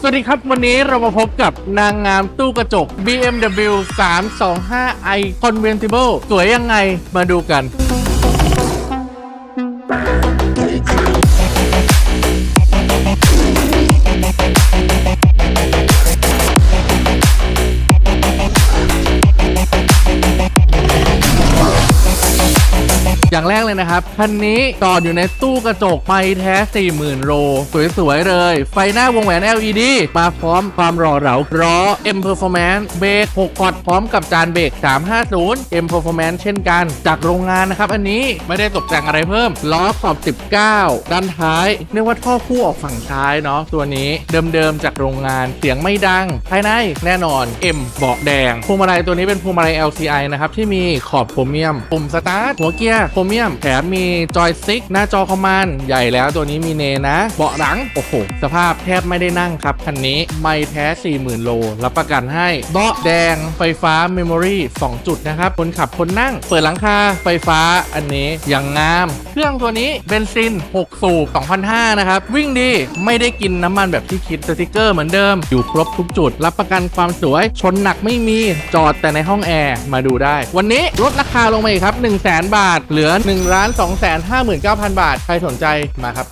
สวัสดีครับ วันนี้เรามาพบกับนางงามตู้กระจก BMW 325i Convertible สวยยังไงมาดูกัน อย่างแรกเลยนะครับ คันนี้จอดอยู่ในตู้กระจกไม่แท้ 40,000 โล สวย ๆ เลย ไฟหน้าวงแหวน LED มาพร้อมความหล่อเหลาล้อ M Performance เบรก6พอร์ตพร้อมกับจานเบรก 350 M Performance เช่นกัน จากโรงงานนะครับ อันนี้ไม่ได้ตกแต่งอะไรเพิ่ม ล้อขอบ 19 ด้านท้าย เรียกว่าท่อคู่ออกฝั่งท้ายเนาะตัวนี้เดิม ๆ จากโรงงานเสียงไม่ดัง ภายในแน่นอน M เบาะแดงพวงมาลัยตัวนี้เป็นพวงมาลัย LCI นะครับที่มีขอบโครเมียมปุ่มสตาร์ทหัวเกียร์รเมียมแถมมีจอยสติ๊กหน้าจอคอมมานด์ใหญ่แล้วตัวนี้มีเนนะ เบาะหลัง โอ้โห สภาพแทบไม่ได้นั่งครับ คันนี้ไม่แท้ 40,000 โล รับประกันให้เบาะแดงไฟฟ้าเมมโมรี่2จุดนะครับ คนขับคนนั่ง เปิดหลังคาไฟฟ้าอันนี้อย่างงาม เครื่องตัวนี้เบนซิน 6 สูบ2,500นะครับ วิ่งดีไม่ได้กินน้ำมันแบบที่คิดสติกเกอร์เหมือนเดิม อยู่ครบทุกจุด รับประกันความสวย ชนหนักไม่มีจอดแต่ในห้องแอร์มาดูได้ วันนี้ลดราคาลงมาอีกครับ 1 0 0 0 0 0บาทเหลือลือ 1 2 5 9 0 0 0 บาท ใครสนใจมาครับ